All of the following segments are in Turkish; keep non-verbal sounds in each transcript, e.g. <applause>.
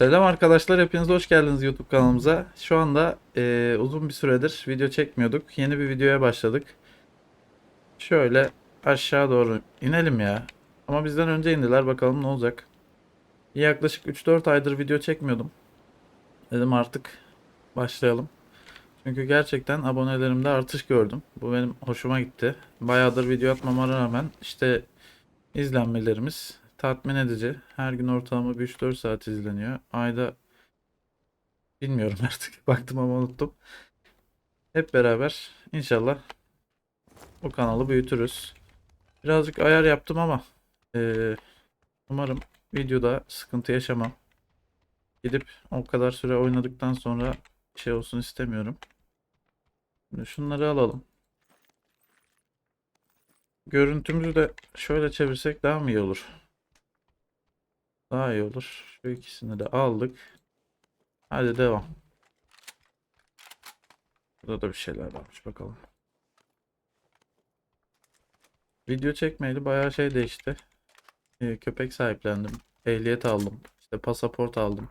Selam arkadaşlar, hepiniz hoş geldiniz YouTube kanalımıza. Şu anda eee, uzun bir süredir video çekmiyorduk. Yeni bir videoya başladık. Şöyle aşağı doğru inelim ya. Ama bizden önce indiler, bakalım ne olacak. Yaklaşık 3-4 aydır video çekmiyordum. Dedim artık başlayalım. Çünkü gerçekten abonelerimde artış gördüm. Bu benim hoşuma gitti. Bayağıdır video atmama rağmen işte izlenmelerimiz tatmin edici. Her gün ortalama bir 3-4 saat izleniyor. Ayda bilmiyorum <laughs> artık. Baktım ama unuttum. Hep beraber inşallah bu kanalı büyütürüz. Birazcık ayar yaptım ama eee, umarım videoda sıkıntı yaşamam. Gidip o kadar süre oynadıktan sonra şey olsun istemiyorum. Şimdi şunları alalım. Görüntümüzü de şöyle çevirsek daha mı iyi olur? Daha iyi olur. Şu ikisini de aldık. Hadi devam. Burada da bir şeyler varmış bakalım. Video çekmeyeli bayağı şey değişti. Ee, köpek sahiplendim. Ehliyet aldım. İşte pasaport aldım.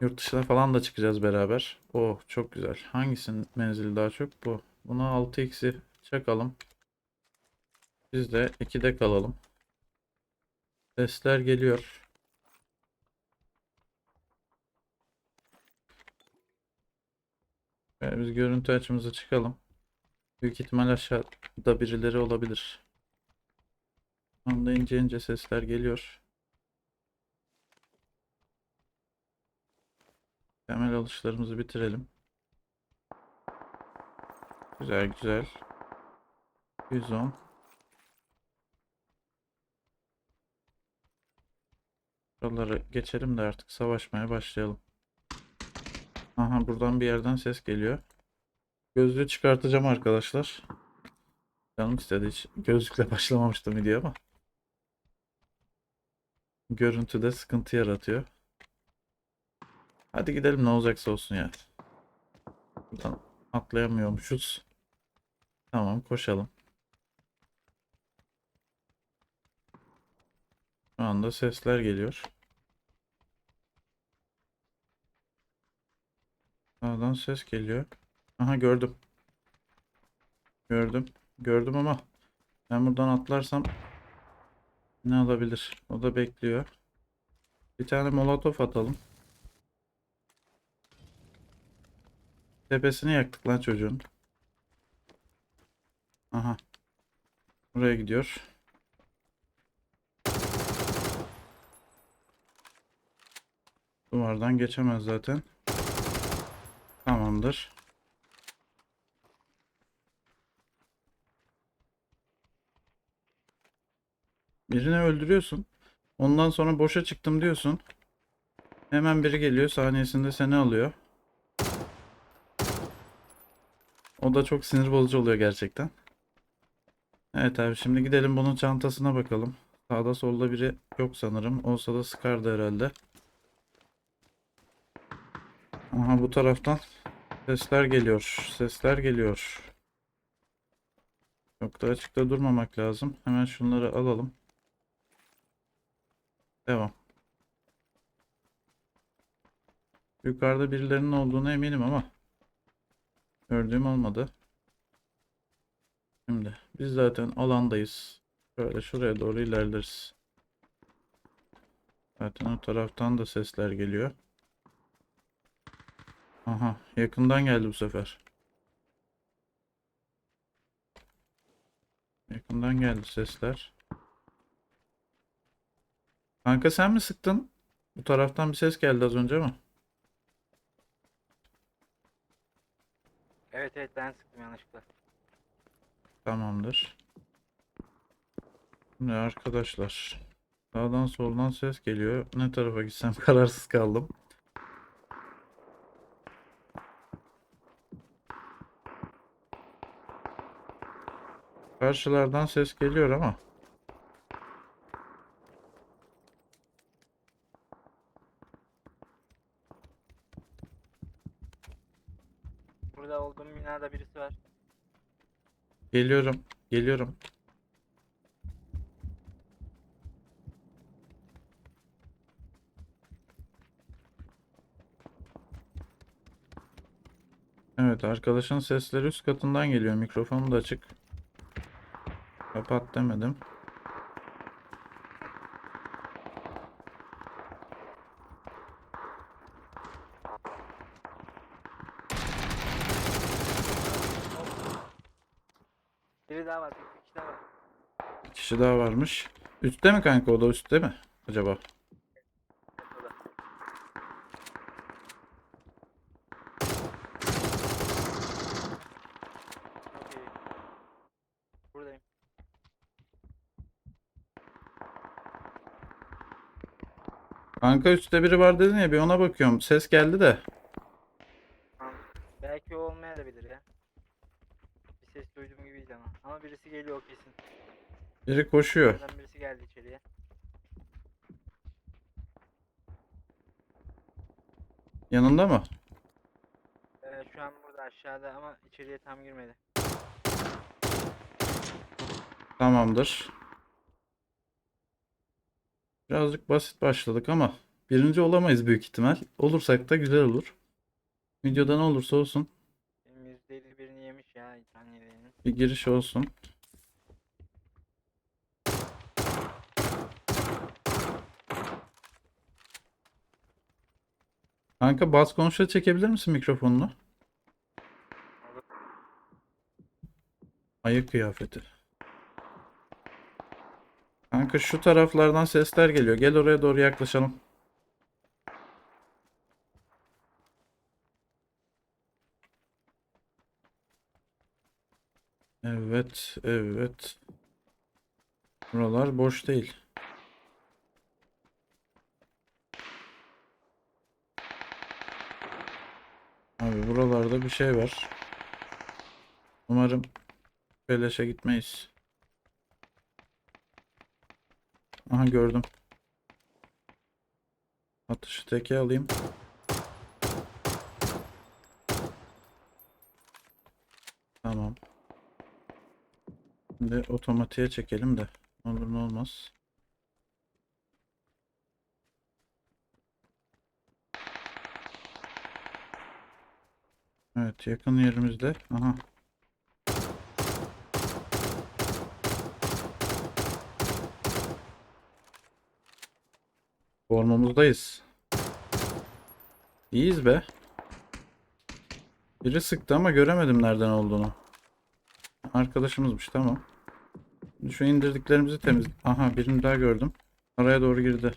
Yurt dışına falan da çıkacağız beraber. Oh çok güzel. Hangisinin menzili daha çok? Bu. Buna 6x'i çakalım. Biz de 2'de kalalım. Sesler geliyor. Şöyle biz görüntü açımıza çıkalım. Büyük ihtimal aşağıda birileri olabilir. Anda ince ince sesler geliyor. Temel alışlarımızı bitirelim. Güzel güzel. 110. Buraları geçelim de artık savaşmaya başlayalım. Aha buradan bir yerden ses geliyor. Gözlüğü çıkartacağım arkadaşlar. Canım istedi hiç gözlükle <laughs> başlamamıştım video ama. Görüntüde sıkıntı yaratıyor. Hadi gidelim ne olacaksa olsun ya. Buradan atlayamıyormuşuz. Tamam koşalım. Şu anda sesler geliyor. Sağdan ses geliyor. Aha gördüm. Gördüm. Gördüm ama ben buradan atlarsam ne alabilir? O da bekliyor. Bir tane molotof atalım. Tepesini yaktık lan çocuğun. Aha. Buraya gidiyor. Duvardan geçemez zaten. Tamamdır. Birini öldürüyorsun. Ondan sonra boşa çıktım diyorsun. Hemen biri geliyor saniyesinde seni alıyor. O da çok sinir bozucu oluyor gerçekten. Evet abi şimdi gidelim bunun çantasına bakalım. Sağda solda biri yok sanırım. Olsa da sıkardı herhalde. Aha bu taraftan sesler geliyor. Sesler geliyor. Çok da açıkta durmamak lazım. Hemen şunları alalım. Devam. Yukarıda birilerinin olduğunu eminim ama gördüğüm olmadı. Şimdi biz zaten alandayız. Şöyle şuraya doğru ilerleriz. Zaten o taraftan da sesler geliyor. Aha yakından geldi bu sefer. Yakından geldi sesler. Kanka sen mi sıktın? Bu taraftan bir ses geldi az önce mi? Evet evet ben sıktım yanlışlıkla. Tamamdır. Şimdi arkadaşlar. Sağdan soldan ses geliyor. Ne tarafa gitsem <laughs> kararsız kaldım. Karşılardan ses geliyor ama. Burada olduğum binada birisi var. Geliyorum. Geliyorum. Evet arkadaşın sesleri üst katından geliyor. Mikrofonu da açık. Kapat demedim. Biri daha var. Bir kişi daha var. Bir kişi daha varmış. Üstte mi kanka o da üstte mi acaba? Burada. Çok iyi. Buradayım. Kanka üstte biri var dedin ya bir ona bakıyorum. Ses geldi de. Belki o olmayabilir ya. Bir ses duydum gibiydi ama. Ama birisi geliyor kesin. Biri koşuyor. Buradan birisi geldi içeriye. Yanında mı? Ee, şu an burada aşağıda ama içeriye tam girmedi. Tamamdır. Birazcık basit başladık ama birinci olamayız büyük ihtimal. Olursak da güzel olur. Videoda ne olursa olsun Benim %50 birini yemiş ya İtalyanların. bir giriş olsun. Kanka bas konuşa çekebilir misin mikrofonunu? Ayı kıyafeti. Kanka şu taraflardan sesler geliyor. Gel oraya doğru yaklaşalım. Evet, evet. Buralar boş değil. Abi buralarda bir şey var. Umarım beleşe gitmeyiz. Aha gördüm. Atışı teke alayım. Tamam. Şimdi otomatiğe çekelim de. Olur ne olmaz. Evet yakın yerimizde. Aha. Formumuzdayız. İyiyiz be. Biri sıktı ama göremedim nereden olduğunu. Arkadaşımızmış tamam. Şu indirdiklerimizi temiz... Aha birini daha gördüm. Araya doğru girdi.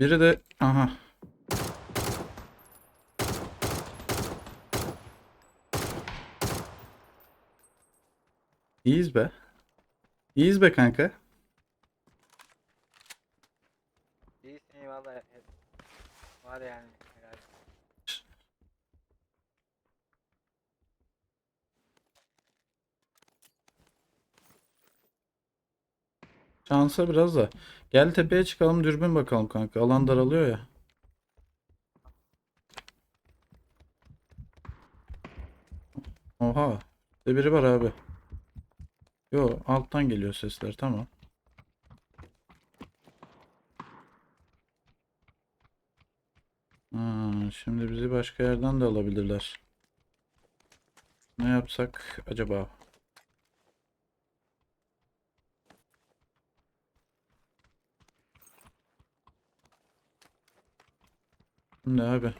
Biri de... Aha. İyiyiz be. İyiyiz be kanka. İyisin eyvallah. hep Var yani. helal. Şansa biraz da. Gel tepeye çıkalım dürbün bakalım kanka. Alan daralıyor ya. Oha. Bir biri var abi. Yo alttan geliyor sesler tamam. Ha, şimdi bizi başka yerden de alabilirler. Ne yapsak acaba? Şimdi abi.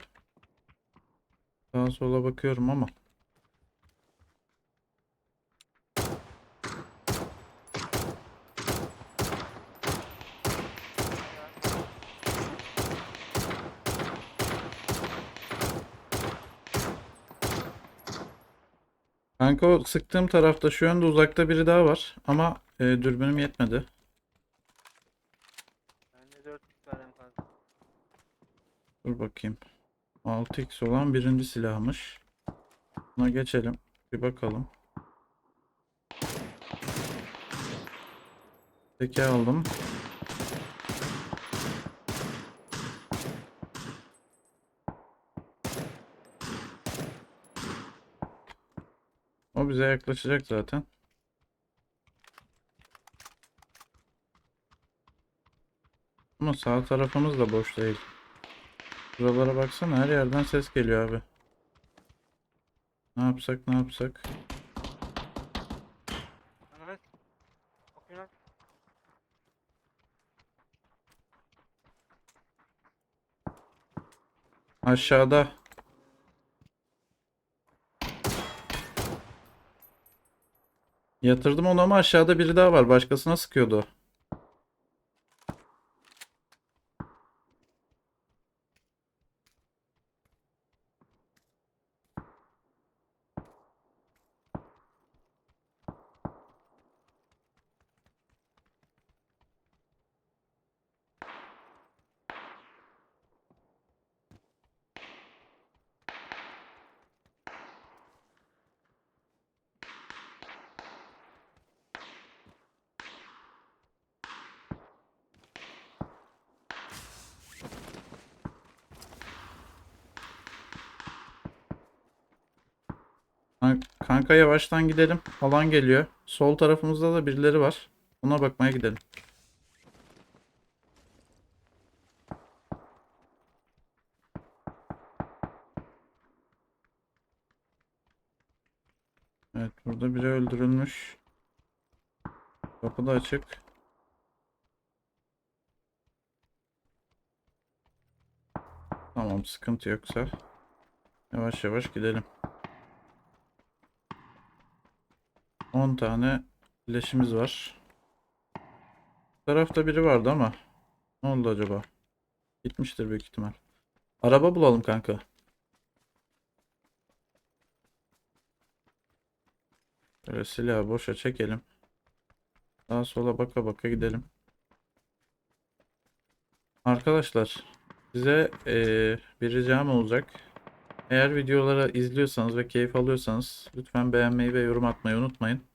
Sağa sola bakıyorum ama. Kanka o sıktığım tarafta şu anda uzakta biri daha var. Ama e, dürbünüm yetmedi. Bende 4 kişi var en fazla. Dur bakayım. 6x olan birinci silahmış. Buna geçelim. Bir bakalım. Teke aldım. O bize yaklaşacak zaten. Ama sağ tarafımız da boş değil. Buralara baksana her yerden ses geliyor abi. Ne yapsak ne yapsak? Aşağıda. Yatırdım onu ama aşağıda biri daha var. Başkasına sıkıyordu. Kanka yavaştan gidelim. Alan geliyor. Sol tarafımızda da birileri var. Ona bakmaya gidelim. Evet burada biri öldürülmüş. Kapı da açık. Tamam sıkıntı yoksa. Yavaş yavaş gidelim. 10 tane leşimiz var. Bu tarafta biri vardı ama ne oldu acaba? Gitmiştir büyük ihtimal. Araba bulalım kanka. Böyle silahı boşa çekelim. Sağa sola baka baka gidelim. Arkadaşlar size eee, bir ricam olacak. Eğer videoları izliyorsanız ve keyif alıyorsanız lütfen beğenmeyi ve yorum atmayı unutmayın.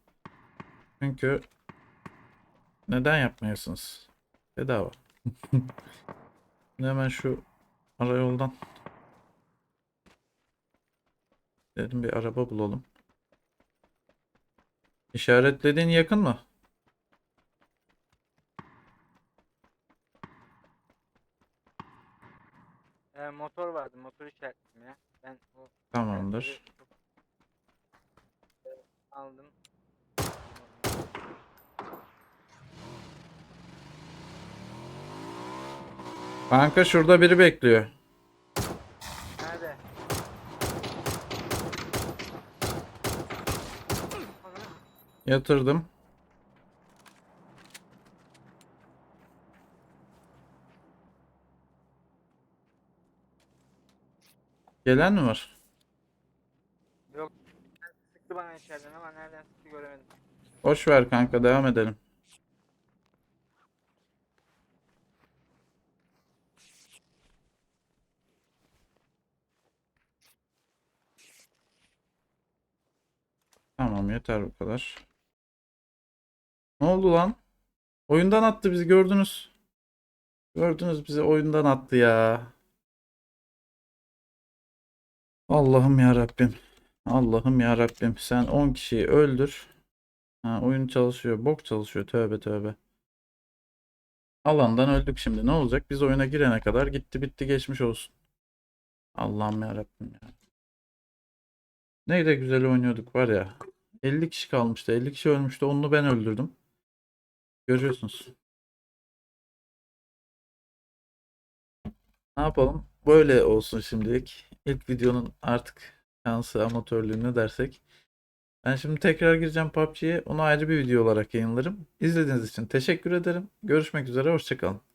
Çünkü neden yapmayasınız? Bedava. <laughs> Şimdi hemen şu arayoldan dedim bir araba bulalım. İşaretlediğin yakın mı? Ee, motor vardı. Motor işaretledim ya. Ben o Tamamdır. aldım. Kanka şurada biri bekliyor. Nerede? Yatırdım. Gelen mi var? Yok. Sıktı bana içeriden ama nereden sıktı göremedim. Boş ver kanka devam edelim. Tamam yeter bu kadar. Ne oldu lan? Oyundan attı bizi gördünüz. Gördünüz bizi oyundan attı ya. Allah'ım ya Rabbim. Allah'ım ya Rabbim. Sen 10 kişiyi öldür. Ha, oyun çalışıyor. Bok çalışıyor. Tövbe tövbe. Alandan öldük şimdi. Ne olacak? Biz oyuna girene kadar gitti bitti geçmiş olsun. Allah'ım ya Rabbim ya. Ne de güzel oynuyorduk var ya. 50 kişi kalmıştı. 50 kişi ölmüştü. Onu ben öldürdüm. Görüyorsunuz. Ne yapalım? Böyle olsun şimdilik. İlk videonun artık şansı amatörlüğü ne dersek. Ben şimdi tekrar gireceğim PUBG'ye. Onu ayrı bir video olarak yayınlarım. İzlediğiniz için teşekkür ederim. Görüşmek üzere. Hoşçakalın.